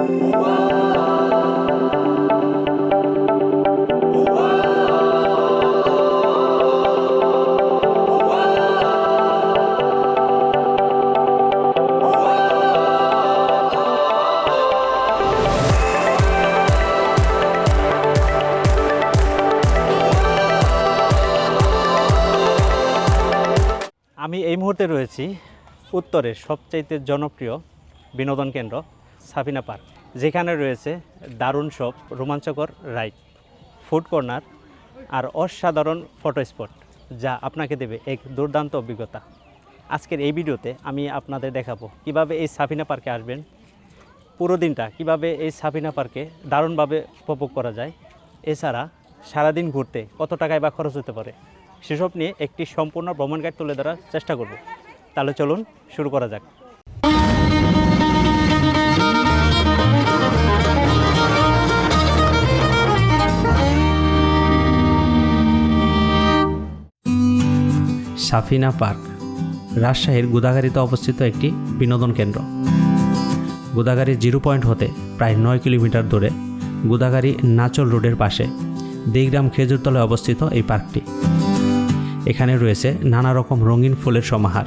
আমি এই মুহূর্তে রয়েছি উত্তরের সবচাইতে জনপ্রিয় বিনোদন কেন্দ্র সাফিনা পার্ক, যেখানে রয়েছে দারুণ সব রোমাঞ্চকর রাইড, ফুড কর্নার আর অসাধারণ ফটো স্পট, যা আপনাকে দেবে এক দুর্দান্ত অভিজ্ঞতা। আজকের এই ভিডিওতে আমি আপনাদের দেখাবো কীভাবে এই সাফিনা পার্কে আসবেন, পুরো দিনটা কীভাবে এই সাফিনা পার্কে দারুণভাবে উপভোগ করা যায়, এছাড়া সারাদিন ঘুরতে কত টাকায় বা খরচ হতে পারে, সেসব নিয়ে একটি সম্পূর্ণ ভ্রমণ গাইড তুলে ধরার চেষ্টা করব। তাহলে চলুন শুরু করা যাক। সাফিনা পার্ক, রাজশাহীর গুদাগাড়িতে অবস্থিত একটি বিনোদন কেন্দ্র। গোদাগাড়ি জিরো পয়েন্ট হতে প্রায় নয় কিলোমিটার দূরে গোদাগাড়ি নাচল রোডের পাশে দিগ্রাম খেজুরতলায় অবস্থিত এই পার্কটি। এখানে রয়েছে নানা রকম রঙিন ফুলের সমাহার,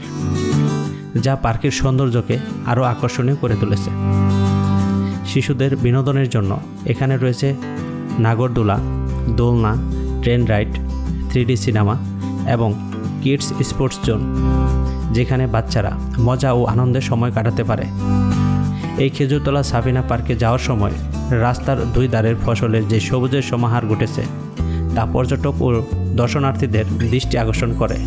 যা পার্কের সৌন্দর্যকে আরও আকর্ষণীয় করে তুলেছে। শিশুদের বিনোদনের জন্য এখানে রয়েছে নাগরদোলা, দোলনা, ট্রেন রাইড থ্রি সিনেমা এবং কিডস স্পোর্টস জোন, যেখানে বাচ্চারা মজা ও আনন্দে সময় কাটাতে পারে। এই খেজুরতলা সাবিনা পার্কে যাওয়ার সময় রাস্তার দুই ধারের ফসলের যে সবুজের সমাহার ঘটেছে, তা পর্যটক ও দর্শনার্থীদের দৃষ্টি আকর্ষণ করে।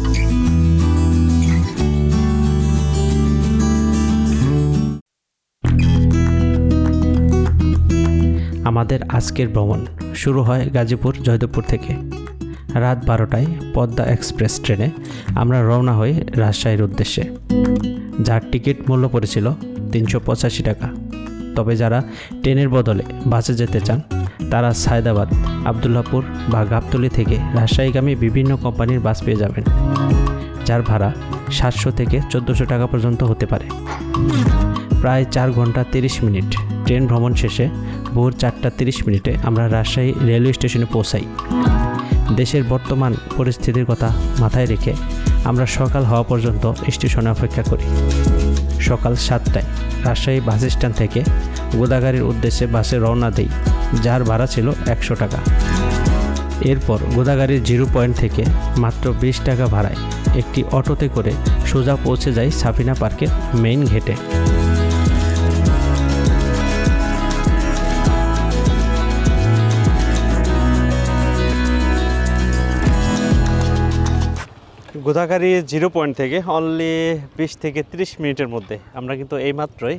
আমাদের আজকের ভ্রমণ শুরু হয় গাজীপুর জয়দেবপুর থেকে। রাত বারোটায় পদ্মা এক্সপ্রেস ট্রেনে আমরা রওনা হই রাজশাহীর উদ্দেশ্যে। যার টিকিট মূল্য পড়েছিল তিনশো পঁচাশি টাকা। তবে যারা ট্রেনের বদলে বাসে যেতে চান, তারা সায়দাবাদ আবদুল্লাপুর বা গাবতলি থেকে রাজশাহীগামী বিভিন্ন কোম্পানির বাস পেয়ে যাবেন, যার ভাড়া সাতশো থেকে চোদ্দোশো টাকা পর্যন্ত হতে পারে। প্রায় চার ঘণ্টা তিরিশ মিনিট ট্রেন ভ্রমণ শেষে ভোর চারটা তিরিশ মিনিটে আমরা রাজশাহী রেলওয়ে স্টেশনে পৌঁছাই। দেশের বর্তমান পরিস্থিতির কথা মাথায় রেখে আমরা সকাল হওয়া পর্যন্ত স্টেশনে অপেক্ষা করি। সকাল সাতটায় রাজশাহী বাস স্ট্যান্ড থেকে গোদাগাড়ির উদ্দেশ্যে বাসে রওনা দেই, যার ভাড়া ছিল একশো টাকা। এরপর গোদাগাড়ির জিরো পয়েন্ট থেকে মাত্র বিশ টাকা ভাড়ায় একটি অটোতে করে সোজা পৌঁছে যায় সাফিনা পার্কের মেইন গেটে। গোদাগাড়ি জিরো পয়েন্ট থেকে অনলি বিশ থেকে তিরিশ মিনিটের মধ্যে। আমরা কিন্তু এইমাত্রই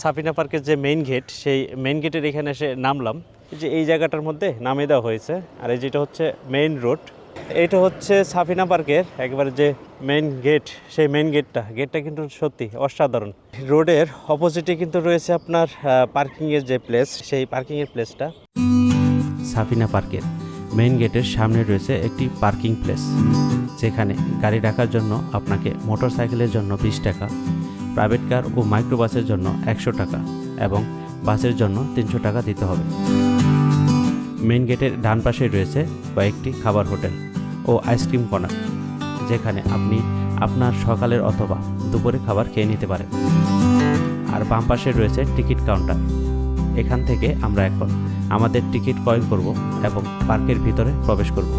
সাফিনা পার্কের যে মেইন গেট সেই মেইন গেটের এখানে এসে নামলাম। যে এই জায়গাটার মধ্যে নামিয়ে দেওয়া হয়েছে। আর এই যেটা হচ্ছে মেইন রোড এটা হচ্ছে সাফিনা পার্কের একবারে যে মেইন গেট সেই মেইন গেটটা গেটটা কিন্তু সত্যি অসাধারণ। রোডের অপোজিটে কিন্তু রয়েছে আপনার পার্কিংয়ের যে প্লেস সেই পার্কিংয়ের প্লেসটা সাফিনা পার্কের মেইন গেটের সামনে রয়েছে একটি পার্কিং প্লেস যেখানে গাড়ি রাখার জন্য আপনাকে মোটর সাইকেলের জন্য বিশ টাকা, প্রাইভেট কার ও মাইক্রোবাসের জন্য একশো টাকা এবং বাসের জন্য তিনশো টাকা দিতে হবে। মেইন গেটের ডান পাশে রয়েছে কয়েকটি খাবার হোটেল ও আইসক্রিম কর্নার, যেখানে আপনি আপনার সকালের অথবা দুপুরে খাবার খেয়ে নিতে পারেন। আর বাম পাশে রয়েছে টিকিট কাউন্টার। এখান থেকে আমরা এখন আমাদের টিকিট ক্রয় করব এবং পার্কের ভিতরে প্রবেশ করব।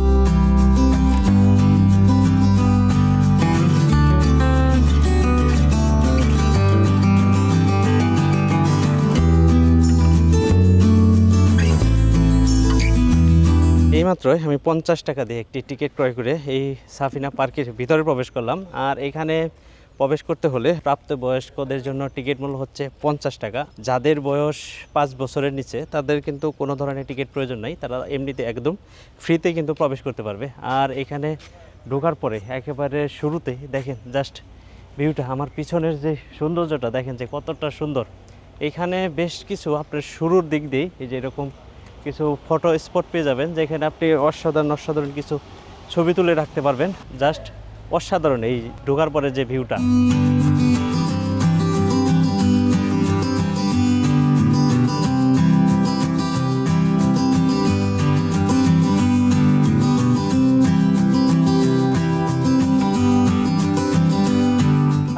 এইমাত্রই আমি পঞ্চাশ টাকা দিয়ে একটি টিকিট ক্রয় করে এই সাফিনা পার্কের ভিতরে প্রবেশ করলাম। আর এখানে প্রবেশ করতে হলে প্রাপ্তবয়স্কদের জন্য টিকিট মূল্য হচ্ছে পঞ্চাশ টাকা। যাদের বয়স পাঁচ বছরের নিচে, তাদের কিন্তু কোনো ধরনের টিকিট প্রয়োজন নাই। তারা এমনিতে একদম ফ্রিতে কিন্তু প্রবেশ করতে পারবে। আর এখানে ঢোকার পরে একেবারে শুরুতে দেখেন জাস্ট ভিউটা, আমার পিছনের যে সৌন্দর্যটা দেখেন যে কতটা সুন্দর। এখানে বেশ কিছু আপনার শুরুর দিক দিয়ে এই যে এরকম কিছু ফটো স্পট পেয়ে যাবেন, যেখানে আপনি অসাধারণ অসাধারণ কিছু ছবি তুলে রাখতে পারবেন। জাস্ট অসাধারণ এই ঢোকার পরে যে ভিউটা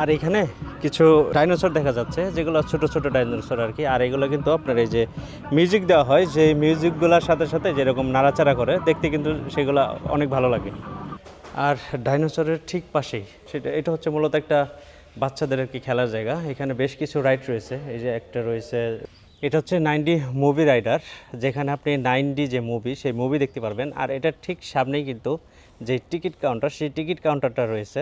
আর এখানে কিছু ডাইনোসর দেখা যাচ্ছে, যেগুলো ছোট ছোট ডাইনোসর আর কি। আর এগুলো কিন্তু আপনার এই যে মিউজিক দেওয়া হয়, যে মিউজিকগুলোর সাথে সাথে যেরকম নাড়াচাড়া করে, দেখতে কিন্তু সেগুলো অনেক ভালো লাগে। আর ডাইনোসরের ঠিক পাশেই, সেটা এটা হচ্ছে মূলত একটা বাচ্চাদের আর কি খেলার জায়গা। এখানে বেশ কিছু রাইড রয়েছে। এই যে একটা রয়েছে, এটা হচ্ছে নাইনডি মুভি রাইডার, যেখানে আপনি নাইনডি যে মুভি, সেই মুভি দেখতে পারবেন। আর এটার ঠিক সামনেই কিন্তু যে টিকিট কাউন্টার, সেই টিকিট কাউন্টারটা রয়েছে।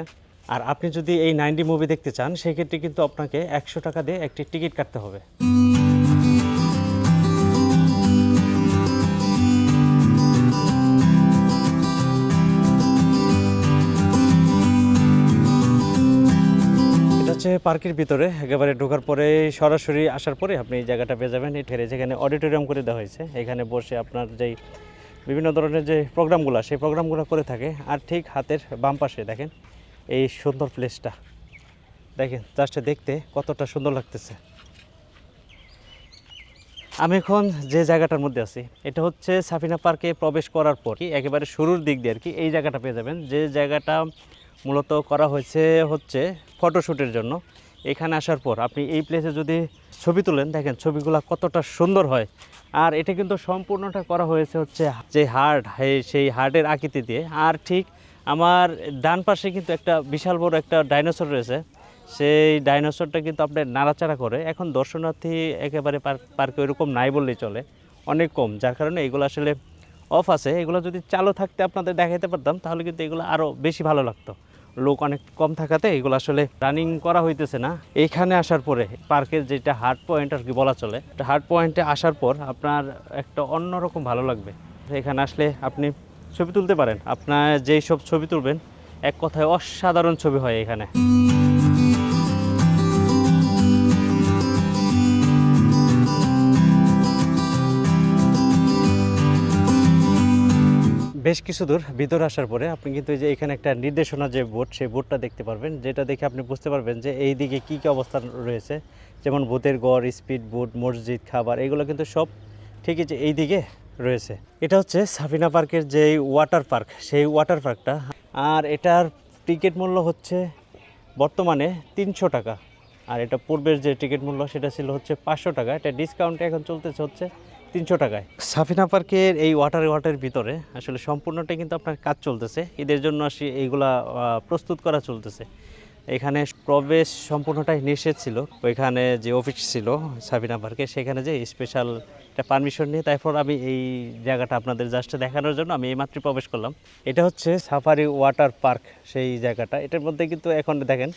আর আপনি যদি এই নাইনটি মুভি দেখতে চান, সেক্ষেত্রে কিন্তু আপনাকে একশো টাকা দিয়ে একটি টিকিট কাটতে হবে। হচ্ছে পার্কের ভিতরে, একেবারে ঢোকার পরে সরাসরি আসার পরে আপনি এই জায়গাটা পেয়ে যাবেন। এই ঠেরে যেখানে অডিটোরিয়াম করে দেওয়া হয়েছে, এখানে বসে আপনার যেই বিভিন্ন ধরনের যে প্রোগ্রামগুলো, সেই প্রোগ্রামগুলো করে থাকে। আর ঠিক হাতের বাম পাশে দেখেন এই সুন্দর প্লেসটা দেখেন জাস্ট দেখতে কতটা সুন্দর লাগতেছে। আমি এখন যে জায়গাটার মধ্যে আছি, এটা হচ্ছে সাফিনা পার্কে প্রবেশ করার পর একেবারে শুরুর দিক দিয়ে আর কি, এই জায়গাটা পেয়ে যাবেন। যে জায়গাটা মূলত করা হয়েছে হচ্ছে ফটোশ্যুটের জন্য। এখানে আসার পর আপনি এই প্লেসে যদি ছবি তুলেন, দেখেন ছবিগুলো কতটা সুন্দর হয়। আর এটা কিন্তু সম্পূর্ণটা করা হয়েছে হচ্ছে যে হার্ট সেই হার্টের আকৃতি দিয়ে। আর ঠিক আমার ডান পাশে কিন্তু একটা বিশাল বড় একটা ডাইনোসর রয়েছে। সেই ডাইনোসরটা কিন্তু আপনার নাড়াচাড়া করে। এখন দর্শনার্থী একেবারে পার্ক- ওইরকম নাই বললেই চলে। অনেক কম, যার কারণে এগুলো আসলে অফ আছে। এগুলো যদি চালু থাকতে আপনাদের দেখাতে পারতাম, তাহলে কিন্তু এগুলো আরও বেশি ভালো লাগতো। লোক অনেক কম থাকাতে এগুলো আসলে রানিং করা হইতেছে না। এইখানে আসার পরে পার্কের যেটা হার্ড পয়েন্ট আর কি বলা চলে হার্ড পয়েন্টে আসার পর আপনার একটা অন্যরকম ভালো লাগবে। এখানে আসলে আপনি ছবি তুলতে পারেন। আপনার যেই সব ছবি তুলবেন, এক কথায় অসাধারণ ছবি হয় এখানে। বেশ কিছু দূর ভিতরে আসার পরে আপনি কিন্তু এই যে এখানে একটা নির্দেশনা যে বোর্ড, সেই বোর্ডটা দেখতে পারবেন, যেটা দেখে আপনি বুঝতে পারবেন যে এই দিকে কী কী অবস্থান রয়েছে। যেমন ভূতের গড়, স্পিড বোট মসজিদ, খাবার, এগুলো কিন্তু সব ঠিকই যে এই দিকে রয়েছে। এটা হচ্ছে সাফিনা পার্কের যে ওয়াটার পার্ক সেই ওয়াটার পার্কটা আর এটার টিকিট মূল্য হচ্ছে বর্তমানে তিনশো টাকা। আর এটা পূর্বের যে টিকিট মূল্য, সেটা ছিল হচ্ছে পাঁচশো টাকা। এটা ডিসকাউন্টে এখন চলতেছে হচ্ছে তিনশো টাকায়। সাফিনা পার্কের এই ওয়াটার ওয়াটারের ভিতরে আসলে সম্পূর্ণটাই কিন্তু আপনার কাজ চলতেছে। ঈদের জন্য আসি এইগুলা প্রস্তুত করা চলতেছে। এখানে প্রবেশ সম্পূর্ণটাই নিষেধ ছিল। ওইখানে যে অফিস ছিল, সাবিনা পার্কে সেখানে যে স্পেশাল একটা পারমিশন নিয়ে তারপর আমি এই জায়গাটা আপনাদের জাস্ট দেখানোর জন্য আমি এইমাত্র প্রবেশ করলাম। এটা হচ্ছে সাফারি ওয়াটার পার্ক সেই জায়গাটা। এটার মধ্যে কিন্তু এখন দেখেন,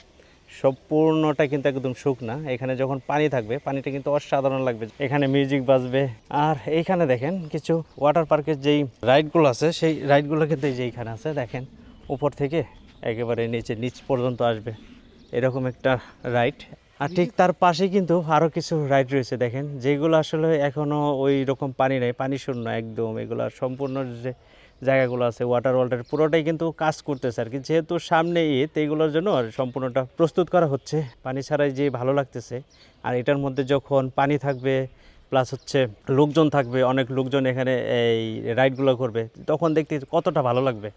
সম্পূর্ণটা কিন্তু একদম শুকনা। এখানে যখন পানি থাকবে, পানিটা কিন্তু অসাধারণ লাগবে। এখানে মিউজিক বাজবে। আর এইখানে দেখেন, কিছু ওয়াটার পার্কের যেই রাইডগুলো আছে, সেই রাইডগুলো কিন্তু এই যে এইখানে আছে, দেখেন, উপর থেকে একেবারে নিচে, নিচ পর্যন্ত আসবে। এরকম একটা রাইড আর ঠিক তার পাশে কিন্তু আরও কিছু রাইড রয়েছে, দেখেন। যেগুলো আসলে এখনও ওই রকম পানি নেই, পানি শূন্য একদম। এগুলো সম্পূর্ণ যে জায়গাগুলো আছে ওয়াটার ওয়ার্ল্ডের পুরোটাই কিন্তু কাজ করতেছে আর কি। যেহেতু সামনে ঈদ এইগুলোর জন্য আর সম্পূর্ণটা প্রস্তুত করা হচ্ছে। পানি ছাড়াই যে ভালো লাগতেছে। আর এটার মধ্যে যখন পানি থাকবে প্লাস হচ্ছে লোকজন থাকবে, অনেক লোকজন এখানে এই রাইডগুলো করবে, তখন দেখতে কতটা ভালো লাগবে।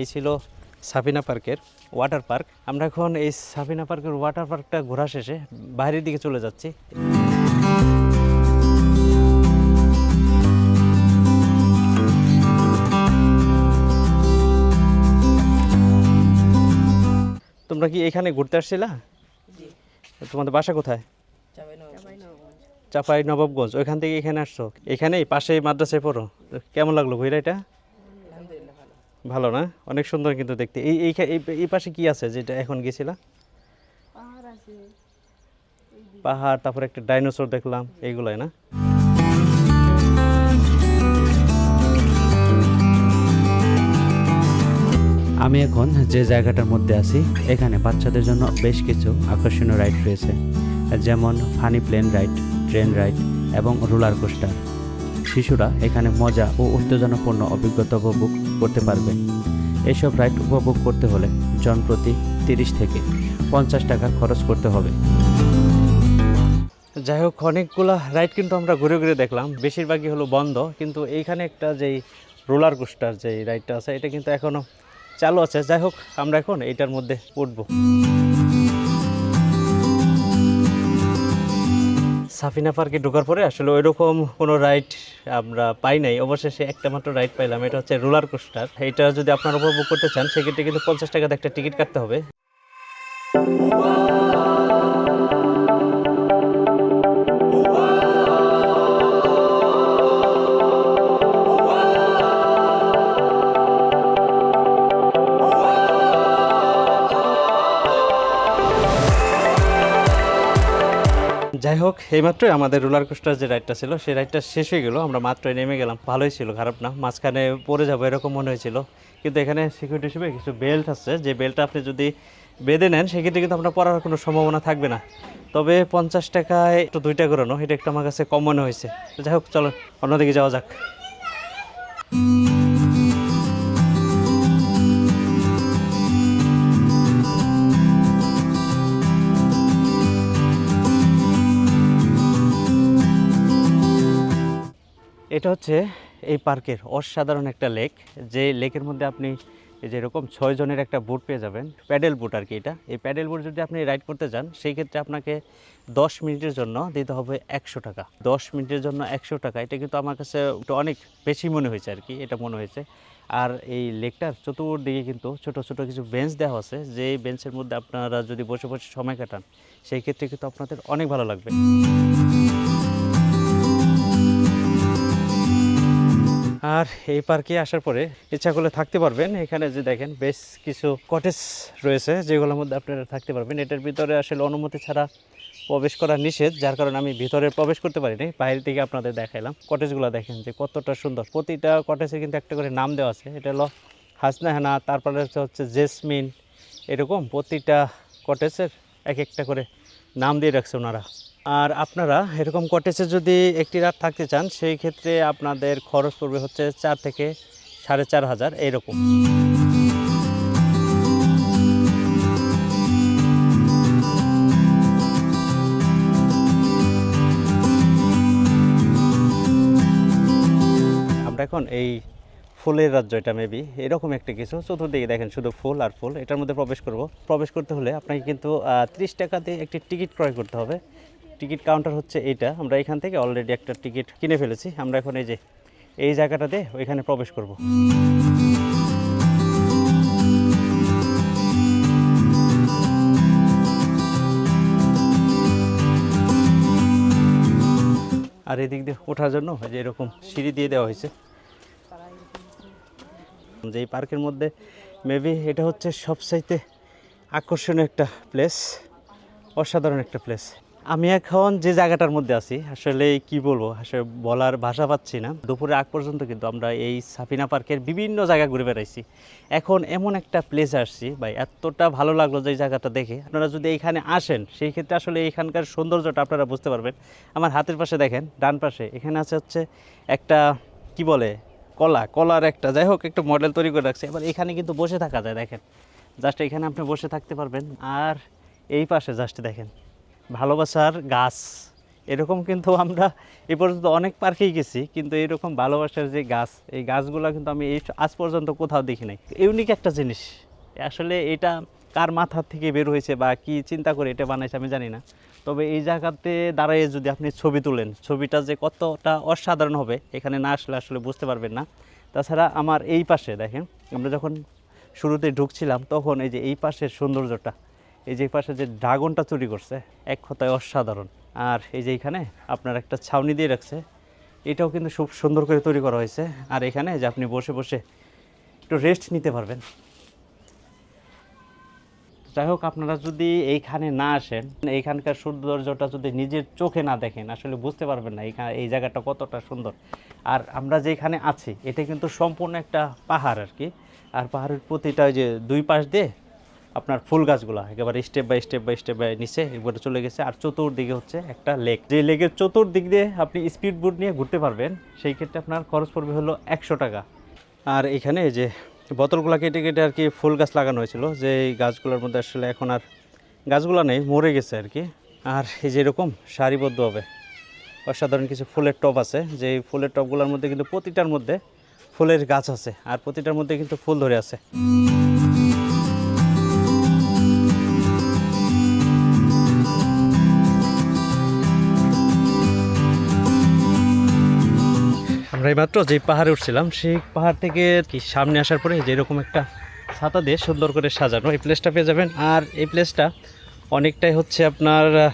এই ছিল সাফিনা পার্কের ওয়াটার পার্ক। আমরা এখন এই সাফিনা পার্কের ওয়াটার পার্কটা ঘোরা শেষে বাইরের দিকে চলে যাচ্ছি। তোমরা কি এখানে ঘুরতে আসছিলা? তোমাদের বাসা কোথায়? চাপাই নবাবগঞ্জ ওইখান থেকে এখানে আসছো? এখানেই পাশে মাদ্রাসায় পড়ো। কেমন লাগল ঘুরে এটা? ভালো না? অনেক সুন্দর কিন্তু দেখতে। এই এই এই- পাশে কি আছে যেটা এখন গেছিলা? পাহাড় আছে। পাহাড় তারপর একটা ডাইনোসর দেখলাম এইগুলাই না? আমি এখন যে জায়গাটার মধ্যে আছি এখানে বাচ্চাদের জন্য বেশ কিছু আকর্ষণীয় রাইড রয়েছে যেমন funny plane ride train ride এবং রোলার কোস্টার। শিশুরা এখানে মজা ও উত্তেজনাপূর্ণ অভিজ্ঞতা উপভোগ করতে পারবে। এসব রাইড উপভোগ করতে হলে জনপ্রতি তিরিশ থেকে পঞ্চাশ টাকা খরচ করতে হবে। যাই হোক, অনেকগুলো রাইড কিন্তু আমরা ঘুরে ঘুরে দেখলাম। বেশিরভাগই হলো বন্ধ, কিন্তু এইখানে একটা যেই রোলার কোস্টার যেই রাইডটা আছে, এটা কিন্তু এখনও চালু আছে। যাই হোক, আমরা এখন এটার মধ্যে উঠবো। সাফিনা পার্কে ঢোকার পরে আসলে ওইরকম কোনো রাইড আমরা পাই নাই। অবশেষে একটা মাত্র রাইড পাইলাম, এটা হচ্ছে রোলার কোস্টার এটা যদি আপনারা উপভোগ করতে চান, সেক্ষেত্রে কিন্তু পঞ্চাশ টাকাতে একটা টিকিট কাটতে হবে। হোক এইমাত্রই আমাদের রোলার কোস্টার যে রাইডটা ছিল, সেই রাইডটা শেষ হয়ে গেলো। আমরা মাত্রই নেমে গেলাম। ভালোই ছিল, খারাপ না। মাঝখানে পড়ে যাব এরকম মনে হয়েছিল। কিন্তু এখানে সিকিউরিটি হিসেবে কিছু বেল্ট আছে। যে বেল্টটা আপনি যদি বেঁধে নেন, সেক্ষেত্রে কিন্তু আপনার পড়ার কোনো সম্ভাবনা থাকবে না। তবে পঞ্চাশ টাকায় একটু দুইটা করানো এটা একটু আমার কাছে কম মনে হয়েছে। যাই হোক চলো, অন্যদিকে যাওয়া যাক। এটা হচ্ছে এই পার্কের অসাধারণ একটা লেক। যে লেকের মধ্যে আপনি এই যে এরকম ছয় জনের একটা বোট পেয়ে যাবেন, প্যাডেল বোট আর কি এটা। এই প্যাডেল বোট যদি আপনি রাইড করতে যান, সেই ক্ষেত্রে আপনাকে দশ মিনিটের জন্য দিতে হবে একশো টাকা। দশ মিনিটের জন্য একশো টাকা, এটা কিন্তু আমার কাছে অনেক বেশি মনে হয়েছে আর কি, এটা মনে হয়েছে। আর এই লেকটার চতুর্দিকে কিন্তু ছোট ছোট কিছু বেঞ্চ দেওয়া আছে। যে বেঞ্চের মধ্যে আপনারা যদি বসে বসে সময় কাটান, সেই ক্ষেত্রে কিন্তু আপনাদের অনেক ভালো লাগবে। আর এই পার্কে আসার পরে ইচ্ছা করলে থাকতে পারবেন। এখানে যে দেখেন বেশ কিছু কটেজ রয়েছে, যেগুলোর মধ্যে আপনারা থাকতে পারবেন। এটার ভিতরে আসলে অনুমতি ছাড়া প্রবেশ করা নিষেধ, যার কারণে আমি ভিতরে প্রবেশ করতে পারিনি। বাইরে থেকে আপনাদের দেখাইলাম কটেজগুলো দেখেন যে কতটা সুন্দর। প্রতিটা কটেজে কিন্তু একটা করে নাম দেওয়া আছে। এটা হলো হাসনা হেনা তারপরে হচ্ছে জেসমিন, এরকম প্রতিটা কটেজের এক একটা করে নাম দিয়ে রাখছে ওনারা। আর আপনারা এরকম কটেজে যদি একটি রাত থাকতে চান, সেই ক্ষেত্রে আপনাদের খরচ পড়বে হচ্ছে চার থেকে সাড়ে চার হাজার এইরকম আমরা এখন এই ফুলের রাজ্য এটা মেবি এরকম একটা কিছু, চতুর্দিকে দেখেন শুধু ফুল আর ফুল, এটার মধ্যে প্রবেশ করব। প্রবেশ করতে হলে আপনাকে কিন্তু ত্রিশ টাকাতে একটি টিকিট ক্রয় করতে হবে। টিকিট কাউন্টার হচ্ছে এইটা। আমরা এখান থেকে অলরেডি একটা টিকিট কিনে ফেলেছি। আমরা এখন এই যে, এই জায়গাটাতে ওইখানে প্রবেশ করব। আর এদিক দিয়ে ওঠার জন্য যে এরকম সিঁড়ি দিয়ে দেওয়া হয়েছে। যে এই পার্কের মধ্যে মেবি এটা হচ্ছে সবচাইতে আকর্ষণীয় একটা প্লেস অসাধারণ একটা প্লেস আমি এখন যে জায়গাটার মধ্যে আছি, আসলে কি বলব, আসলে বলার ভাষা পাচ্ছি না। দুপুরে আগ পর্যন্ত কিন্তু আমরা এই সাফিনা পার্কের বিভিন্ন জায়গা ঘুরে বেড়াইছি। এখন এমন একটা প্লেস আসছি, ভাই, এতটা ভালো লাগল যে জায়গাটা দেখে। আপনারা যদি এইখানে আসেন, সেই ক্ষেত্রে আসলে এইখানকার সৌন্দর্যটা আপনারা বুঝতে পারবেন। আমার হাতের পাশে দেখেন, ডান পাশে, এখানে আছে হচ্ছে একটা, কি বলে, কলা, কলার একটা, যাই হোক, একটু মডেল তৈরি করে রাখছে। এবার এখানে কিন্তু বসে থাকা যায়, দেখেন। জাস্ট এখানে আপনি বসে থাকতে পারবেন। আর এই পাশে জাস্ট দেখেন ভালোবাসার গাছ। এরকম কিন্তু আমরা এ পর্যন্ত অনেক পার্কেই গেছি, কিন্তু এরকম ভালোবাসার যে গাছ, এই গাছগুলো কিন্তু আমি এই আজ পর্যন্ত কোথাও দেখি নাই। ইউনিক একটা জিনিস। আসলে এটা কার মাথার থেকে বের হয়েছে বা কি চিন্তা করে এটা বানাইছে আমি জানি না। তবে এই জায়গাতে দাঁড়িয়ে যদি আপনি ছবি তুলেন, ছবিটা যে কতটা অসাধারণ হবে, এখানে না আসলে আসলে বুঝতে পারবেন না। তাছাড়া আমার এই পাশে দেখেন, আমরা যখন শুরুতে ঢুকছিলাম, তখন এই যে এই পাশের সৌন্দর্যটা এই যে পাশে যে ড্রাগনটা চুরি করছে, এক কথায় অসাধারণ। আর এই যে এখানে আপনার একটা ছাউনি দিয়ে রাখছে, এটাও কিন্তু খুব সুন্দর করে তৈরি করা হয়েছে। আর এখানে যে আপনি বসে বসে একটু রেস্ট নিতে পারবেন। যাই হোক, আপনারা যদি এইখানে না আসেন, এইখানকার সৌন্দর্যটা যদি নিজের চোখে না দেখেন, আসলে বুঝতে পারবেন না এইখানে এই জায়গাটা কতটা সুন্দর। আর আমরা যেখানে আছি, এটা কিন্তু সম্পূর্ণ একটা পাহাড় আর কি। আর পাহাড়ের প্রতিটা ওই যে দুই পাশ দিয়ে আপনার ফুল গাছগুলো, একেবারে step by step by step by নিচে একবারে চলে গেছে। আর চতুর্দিকে হচ্ছে একটা লেক যে লেকের চতুর্দিক দিয়ে আপনি স্পিড বোট নিয়ে ঘুরতে পারবেন, সেই ক্ষেত্রে আপনার খরচ পড়বে হলো একশো টাকা। আর এখানে যে বোতলগুলো কেটে কেটে আর কি ফুল গাছ লাগানো হয়েছিল, যে গাছগুলোর মধ্যে আসলে এখন আর গাছগুলো নেই, মরে গেছে আর কি। আর এই যেরকম সারিবদ্ধভাবে অসাধারণ কিছু ফুলের টব আছে, যে ফুলের টবগুলোর মধ্যে কিন্তু প্রতিটার মধ্যে ফুলের গাছ আছে, আর প্রতিটার মধ্যে কিন্তু ফুল ধরে আছে। আমরা এইমাত্র যে পাহাড়ে উঠছিলাম সেই পাহাড় থেকে কি সামনে আসার পরে যেরকম একটা ছাতা দিয়ে সুন্দর করে সাজানো এই প্লেসটা পেয়ে যাবেন। আর এই প্লেসটা অনেকটাই হচ্ছে আপনার আহ,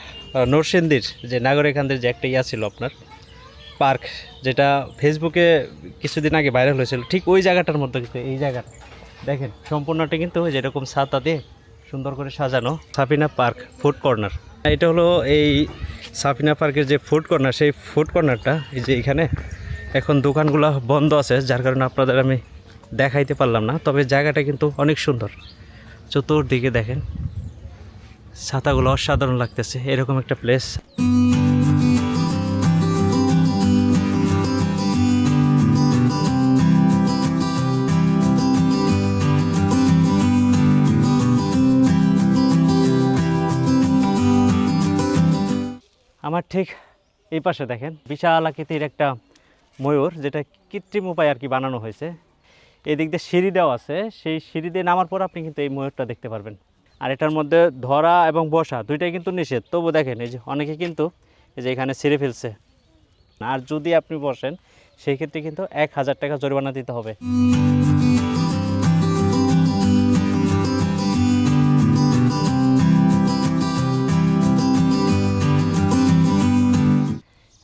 নরসিংদীর যে নাগরিকানদের যে একটা ইয়া ছিল আপনার পার্ক যেটা ফেসবুকে কিছুদিন আগে ভাইরাল হয়েছিল। ঠিক ওই জায়গাটার মধ্যে কিন্তু এই জায়গাটা দেখেন সম্পূর্ণটা কিন্তু যেরকম ছাতা দিয়ে সুন্দর করে সাজানো সাফিনা পার্ক ফুড কর্নার। এটা হলো এই সাফিনা পার্কের যে ফুড কর্নার সেই ফুড কর্নারটা এই যে এখানে এখন দোকানগুলো বন্ধ আছে, যার কারণে আপনাদের আমি দেখাইতে পারলাম না, তবে জায়গাটা কিন্তু অনেক সুন্দর। চতুর্দিকে দেখেন, ছাতাগুলো অসাধারণ লাগতেছে, এরকম একটা প্লেস আমার ঠিক এই পাশে দেখেন, বিশাল আকৃতির একটা ময়ূর, যেটা কৃত্রিম উপায় আর কি বানানো হয়েছে। এই দিক দিয়ে সিঁড়ি দেওয়া আছে। সেই সিঁড়ি দিয়ে নামার পর আপনি কিন্তু এই ময়ূরটা দেখতে পারবেন। আর এটার মধ্যে ধরা এবং বসা দুইটাই কিন্তু নিষেধ। তবু দেখেন, এই যে অনেকে কিন্তু এই যে এখানে ছিঁড়ে ফেলছে। আর যদি আপনি বসেন, সেই ক্ষেত্রে কিন্তু এক হাজার টাকা জরিমানা দিতে হবে।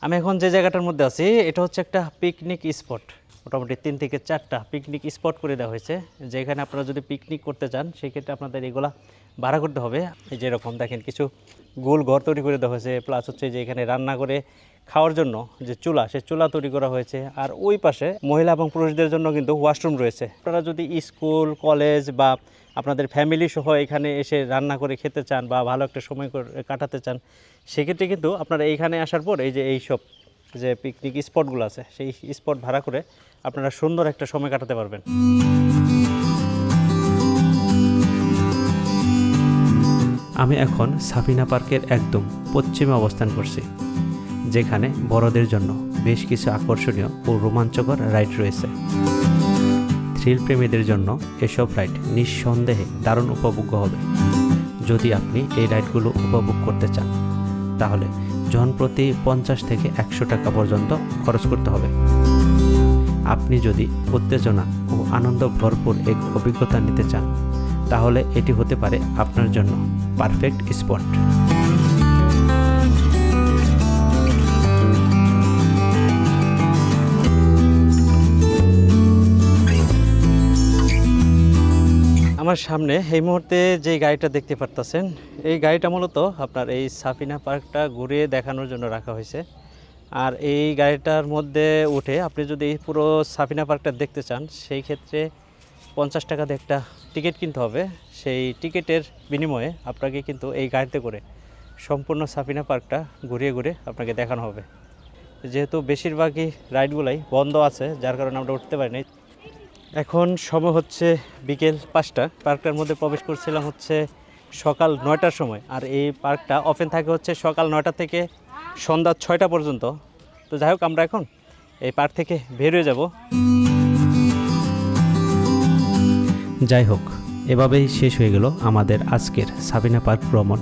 আমি এখন যে জায়গাটার মধ্যে আছি, এটা হচ্ছে একটা পিকনিক স্পট মোটামুটি তিন থেকে চারটা পিকনিক স্পট করে দেওয়া হয়েছে। যেখানে আপনারা যদি পিকনিক করতে চান, সেক্ষেত্রে আপনাদের এগুলা ভাড়া করতে হবে। এই যে এরকম দেখেন কিছু গোল ঘর তৈরি করে দেওয়া হয়েছে প্লাস হচ্ছে যে এখানে রান্না করে খাওয়ার জন্য যে চুলা, সে চুলা তৈরি করা হয়েছে। আর ওই পাশে মহিলা এবং পুরুষদের জন্য কিন্তু ওয়াশরুম রয়েছে। আপনারা যদি স্কুল কলেজ বা আপনাদের ফ্যামিলি সহ এখানে এসে রান্না করে খেতে চান বা ভালো একটা সময় কাটাতে চান, সেক্ষেত্রে কিন্তু আপনারা এইখানে আসার পর এই যে এই সব যে পিকনিক স্পটগুলো আছে, সেই স্পট ভাড়া করে আপনারা সুন্দর একটা সময় কাটাতে পারবেন। আমি এখন সাফিনা পার্কের একদম পশ্চিমে অবস্থান করছি, যেখানে বড়দের জন্য বেশ কিছু আকর্ষণীয় ও রোমাঞ্চকর রাইড রয়েছে। থ্রিল প্রেমীদের জন্য এসব রাইড নিঃসন্দেহে দারুণ উপভোগ্য হবে। যদি আপনি এই রাইডগুলো উপভোগ করতে চান, তাহলে জন প্রতি পঞ্চাশ থেকে একশো টাকা পর্যন্ত খরচ করতে হবে। আপনি যদি উত্তেজনা ও আনন্দ ভরপুর এক অভিজ্ঞতা নিতে চান, তাহলে এটি হতে পারে আপনার জন্য পারফেক্ট স্পট আমার সামনে এই মুহূর্তে যে গাড়িটা দেখতে পারতেছেন, এই গাড়িটা মূলত আপনার এই সাফিনা পার্কটা ঘুরিয়ে দেখানোর জন্য রাখা হয়েছে। আর এই গাড়িটার মধ্যে উঠে আপনি যদি এই পুরো সাফিনা পার্কটা দেখতে চান, সেই ক্ষেত্রে পঞ্চাশ টাকা দিয়ে একটা টিকিট কিনতে হবে। সেই টিকিটের বিনিময়ে আপনাকে কিন্তু এই গাড়িতে করে সম্পূর্ণ সাফিনা পার্কটা ঘুরিয়ে ঘুরে আপনাকে দেখানো হবে। যেহেতু বেশিরভাগই রাইডগুলাই বন্ধ আছে, যার কারণে আমরা উঠতে পারিনি। এখন সময় হচ্ছে বিকেল পাঁচটা। পার্কটার মধ্যে প্রবেশ করছিলাম হচ্ছে সকাল নয়টার সময়। আর এই পার্কটা ওপেন থাকে হচ্ছে সকাল নয়টা থেকে সন্ধ্যা ছয়টা পর্যন্ত। তো যাই হোক, আমরা এখন এই পার্ক থেকে বের হয়ে যাব। যাই হোক, এভাবেই শেষ হয়ে গেল আমাদের আজকের সাবিনা পার্ক ভ্রমণ।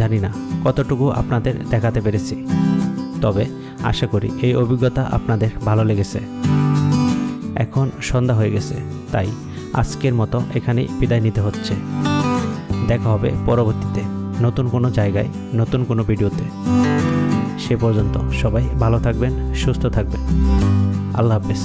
জানি না কতটুকু আপনাদের দেখাতে পেরেছি, তবে আশা করি এই অভিজ্ঞতা আপনাদের ভালো লেগেছে। এখন সন্ধ্যা হয়ে গেছে, তাই আজকের মতো এখানেই বিদায় নিতে হচ্ছে। দেখা হবে পরবর্তীতে নতুন কোনো জায়গায়, নতুন কোনো ভিডিওতে। সে পর্যন্ত সবাই ভালো থাকবেন, সুস্থ থাকবেন। আল্লাহ হাফেজ।